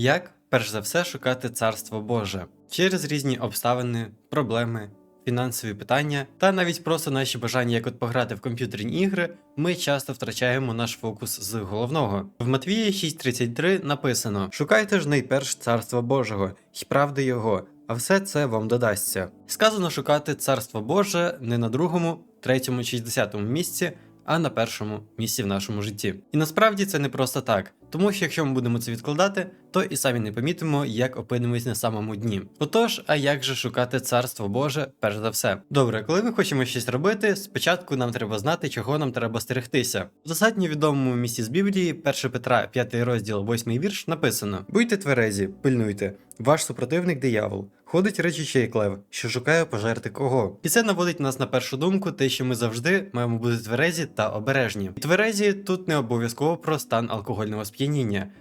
Як, перш за все, шукати царство Боже через різні обставини, проблеми, фінансові питання та навіть просто наші бажання, як от пограти в комп'ютерні ігри, ми часто втрачаємо наш фокус з головного. В Матвії 6.33 написано: Шукайте ж найперш царства Божого й правди Його, а все це вам додасться. Сказано шукати царство Боже не на другому, третьому чи десятому місці. А на першому місці в нашому житті. І насправді це не просто так, тому що якщо ми будемо це відкладати, то і самі не помітимо, як опинимось на самому дні. Отож, а як же шукати царство Боже, перш за все? Добре, коли ми хочемо щось робити, спочатку нам треба знати, чого нам треба стерегтися. В достатньо відомому місці з Біблії, 1 Петра, 5 розділ, 8 вірш, написано: Будьте тверезі, пильнуйте, ваш супротивник диявол. Ходить речучий як лев, що шукає пожерти кого. І це наводить нас на першу думку, те, що ми завжди маємо бути тверезі та обережні. І тверезі тут не обов'язково про стан алкогольного сп'яніння,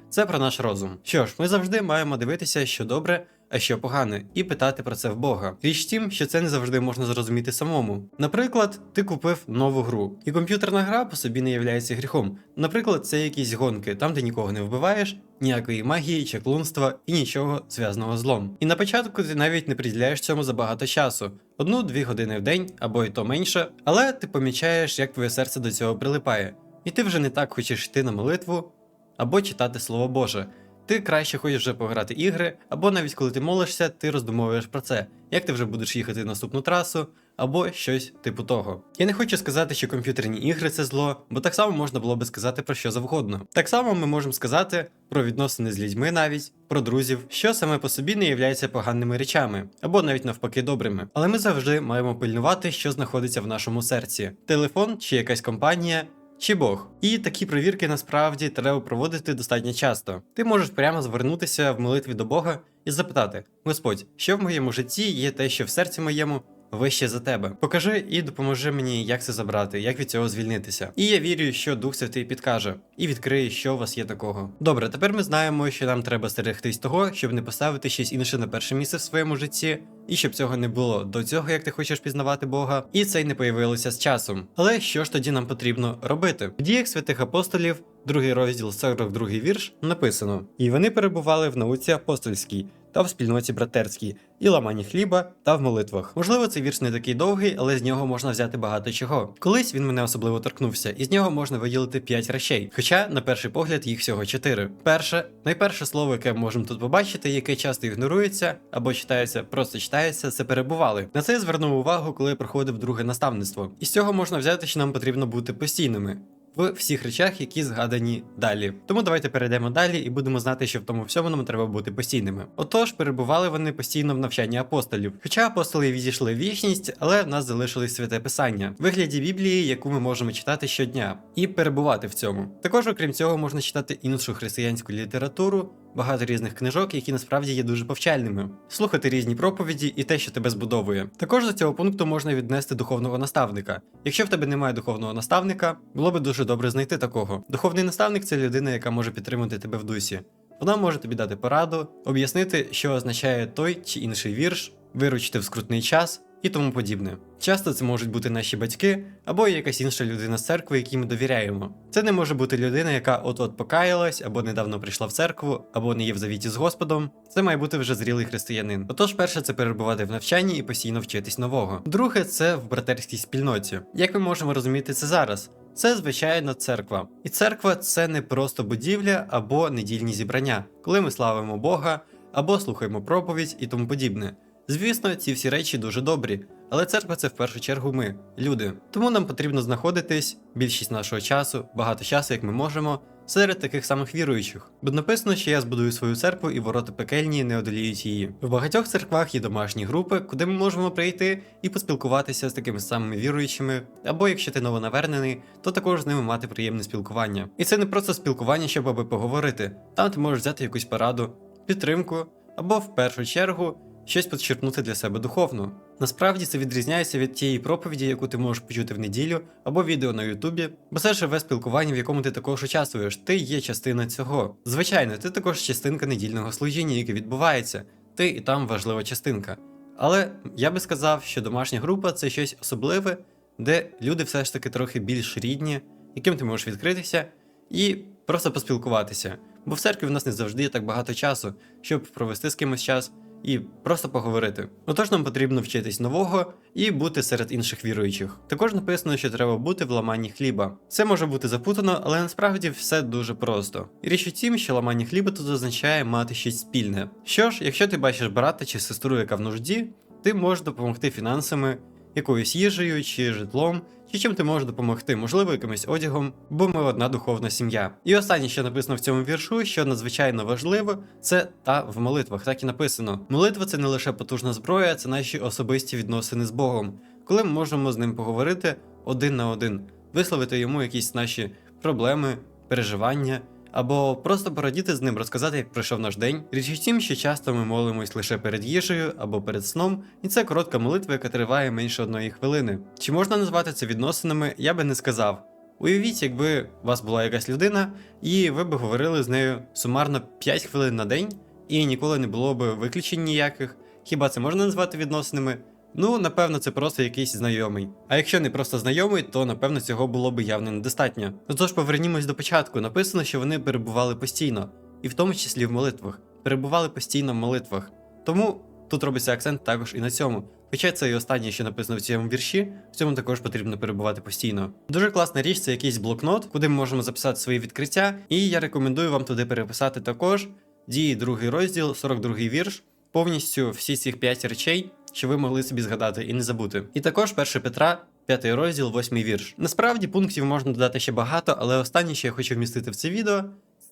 це про наш розум. Що ж, ми завжди маємо дивитися, що добре, а що погане, і питати про це в Бога. Річ тім, що це не завжди можна зрозуміти самому. Наприклад, ти купив нову гру, і комп'ютерна гра по собі не являється гріхом. Наприклад, це якісь гонки, там де нікого не вбиваєш, ніякої магії, чаклунства і нічого зв'язаного злом. І на початку ти навіть не приділяєш цьому забагато часу. Одну-дві години в день або й то менше, але ти помічаєш, як твоє серце до цього прилипає, і ти вже не так хочеш йти на молитву або читати Слово Боже. Ти краще хочеш вже пограти ігри, або навіть коли ти молишся, ти роздумовуєш про це, як ти вже будеш їхати наступну трасу, або щось типу того. Я не хочу сказати, що комп'ютерні ігри це зло, бо так само можна було би сказати про що завгодно. Так само ми можемо сказати про відносини з людьми навіть, про друзів, що саме по собі не являється поганими речами, або навіть навпаки добрими. Але ми завжди маємо пильнувати, що знаходиться в нашому серці: телефон чи якась компанія. Чи Бог. І такі провірки насправді треба проводити достатньо часто. Ти можеш прямо звернутися в молитві до Бога і запитати: Господь, що в моєму житті є те, що в серці моєму вище за тебе. Покажи і допоможи мені, як це забрати, як від цього звільнитися. І я вірю, що Дух Святий підкаже і відкриє, що у вас є такого. Добре, тепер ми знаємо, що нам треба стерегтись того, щоб не поставити щось інше на перше місце в своєму житті. І щоб цього не було до цього, як ти хочеш пізнавати Бога, і це й не появилося з часом. Але що ж тоді нам потрібно робити? В діях святих апостолів, другий розділ 42 вірш, написано: І вони перебували в науці апостольській та в спільноті братерській, і ламані хліба та в молитвах. Можливо, цей вірш не такий довгий, але з нього можна взяти багато чого. Колись він мене особливо торкнувся, і з нього можна виділити 5 речей. Хоча, на перший погляд, їх всього 4. Перше, найперше слово, яке ми можемо тут побачити, яке часто ігнорується або читається, просто читається, це перебували. На це я звернув увагу, коли я проходив друге наставництво. І з цього можна взяти, що нам потрібно бути постійними в всіх речах, які згадані далі. Тому давайте перейдемо далі і будемо знати, що в тому всьому нам треба бути постійними. Отож, перебували вони постійно в навчанні апостолів. Хоча апостоли відійшли в вічність, але в нас залишилось святе писання, в вигляді Біблії, яку ми можемо читати щодня, і перебувати в цьому. Також, окрім цього, можна читати іншу християнську літературу. Багато різних книжок, які насправді є дуже повчальними, слухати різні проповіді і те, що тебе збудовує. Також до цього пункту можна віднести духовного наставника. Якщо в тебе немає духовного наставника, було би дуже добре знайти такого. Духовний наставник це людина, яка може підтримати тебе в дусі. Вона може тобі дати пораду, об'яснити, що означає той чи інший вірш, виручити в скрутний час і тому подібне. Часто це можуть бути наші батьки або якась інша людина з церкви, якій ми довіряємо. Це не може бути людина, яка от-от покаялась, або недавно прийшла в церкву, або не є в завіті з Господом. Це має бути вже зрілий християнин. Отож, перше, це перебувати в навчанні і постійно вчитись нового. Друге, це в братерській спільноті. Як ми можемо розуміти це зараз? Це звичайно церква. І церква це не просто будівля або недільні зібрання, коли ми славимо Бога або слухаємо проповідь і тому подібне. Звісно, ці всі речі дуже добрі, але церква це в першу чергу ми, люди. Тому нам потрібно знаходитись більшість нашого часу, багато часу, як ми можемо, серед таких самих віруючих. Бо написано, що я збудую свою церкву і ворота пекельні не одоліють її. В багатьох церквах є домашні групи, куди ми можемо прийти і поспілкуватися з такими самими віруючими. Або якщо ти новонавернений, то також з ними мати приємне спілкування. І це не просто спілкування, щоб аби поговорити. Там ти можеш взяти якусь пораду, підтримку, або в першу чергу щось підчерпнути для себе духовно. Насправді це відрізняється від тієї проповіді, яку ти можеш почути в неділю, або відео на Ютубі, бо це живе спілкування, в якому ти також участвуєш. Ти є частина цього. Звичайно, ти також частинка недільного служіння, яке відбувається. Ти і там важлива частинка. Але я би сказав, що домашня група це щось особливе, де люди все ж таки трохи більш рідні, яким ти можеш відкритися і просто поспілкуватися. Бо в церкві в нас не завжди є так багато часу, щоб провести з кимось час і просто поговорити. Отож нам потрібно вчитись нового і бути серед інших віруючих. Також написано, що треба бути в ламанні хліба. Це може бути запутано, але насправді все дуже просто. І річ у тім, що ламання хліба тут означає мати щось спільне. Що ж, якщо ти бачиш брата чи сестру, яка в нужді, ти можеш допомогти фінансами, якоюсь їжею чи житлом, чи чим ти можеш допомогти, можливо, якимось одягом, бо ми одна духовна сім'я. І останнє, що написано в цьому віршу, що надзвичайно важливо, це та в молитвах. Так і написано. Молитва це не лише потужна зброя, це наші особисті відносини з Богом, коли ми можемо з ним поговорити один на один, висловити йому якісь наші проблеми, переживання. Або просто порадіти з ним, розказати, як пройшов наш день. Річ у тім, що часто ми молимось лише перед їжею або перед сном, і це коротка молитва, яка триває менше одної хвилини. Чи можна назвати це відносинами, я би не сказав. Уявіть, якби у вас була якась людина, і ви б говорили з нею сумарно 5 хвилин на день, і ніколи не було б виключень ніяких. Хіба це можна назвати відносинами? Ну, напевно, це просто якийсь знайомий. А якщо не просто знайомий, то напевно цього було б явно недостатньо. Тож повернімось до початку. Написано, що вони перебували постійно, і в тому числі в молитвах. Перебували постійно в молитвах. Тому тут робиться акцент також і на цьому. Хоча це і останнє, що написано в цьому вірші, в цьому також потрібно перебувати постійно. Дуже класна річ це якийсь блокнот, куди ми можемо записати свої відкриття, і я рекомендую вам туди переписати також дії другий розділ, 42 вірш, повністю всі цих 5 речей, що ви могли собі згадати і не забути. І також 1 Петра, 5 розділ, 8 вірш. Насправді пунктів можна додати ще багато, але останнє, що я хочу вмістити в це відео,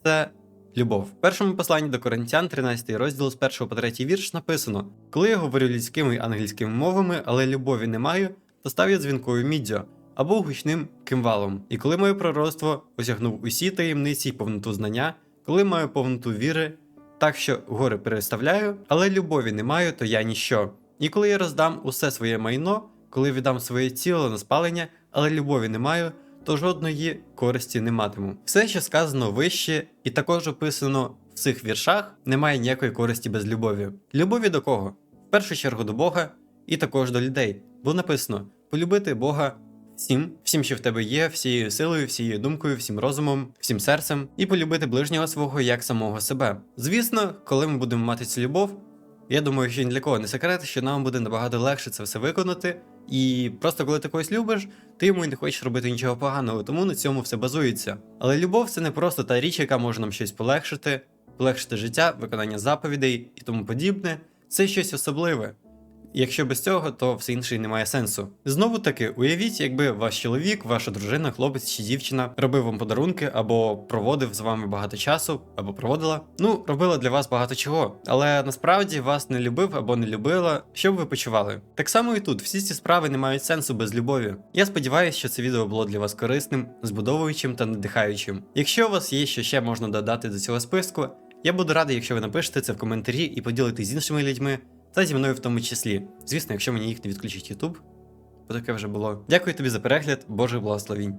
це любов. В першому посланні до Коринтян, 13 розділ з 1 по 3 вірш написано: Коли я говорю людськими і ангельськими мовами, але любові не маю, то став я дзвінкою міддю або гучним кимвалом. І коли моє пророцтво осягнув усі таємниці й повноту знання, коли маю повноту віри, так що гори переставляю, але любові не маю, то я ніщо. І коли я роздам усе своє майно, коли віддам своє тіло на спалення, але любові не маю, то жодної користі не матиму. Все, що сказано вище, і також описано в цих віршах, немає ніякої користі без любові. Любові до кого? В першу чергу до Бога і також до людей. Бо написано: полюбити Бога всім, всім, що в тебе є, всією силою, всією думкою, всім розумом, всім серцем, і полюбити ближнього свого як самого себе. Звісно, коли ми будемо мати цю любов, я думаю, що ні для кого не секрет, що нам буде набагато легше це все виконати. І просто коли ти когось любиш, ти йому й не хочеш робити нічого поганого, тому на цьому все базується. Але любов це не просто та річ, яка може нам щось полегшити, полегшити життя, виконання заповідей і тому подібне. Це щось особливе. Якщо без цього, то все інше не має сенсу. Знову таки, уявіть, якби ваш чоловік, ваша дружина, хлопець чи дівчина робив вам подарунки або проводив з вами багато часу, або проводила. Ну, робила для вас багато чого, але насправді вас не любив або не любила, що б ви почували. Так само і тут, всі ці справи не мають сенсу без любові. Я сподіваюся, що це відео було для вас корисним, збудовуючим та надихаючим. Якщо у вас є що ще можна додати до цього списку, я буду радий, якщо ви напишете це в коментарі і поділитесь з іншими людьми та зі мною в тому числі. Звісно, якщо мені їх не відключить YouTube, бо таке вже було. Дякую тобі за перегляд, Боже благословінь.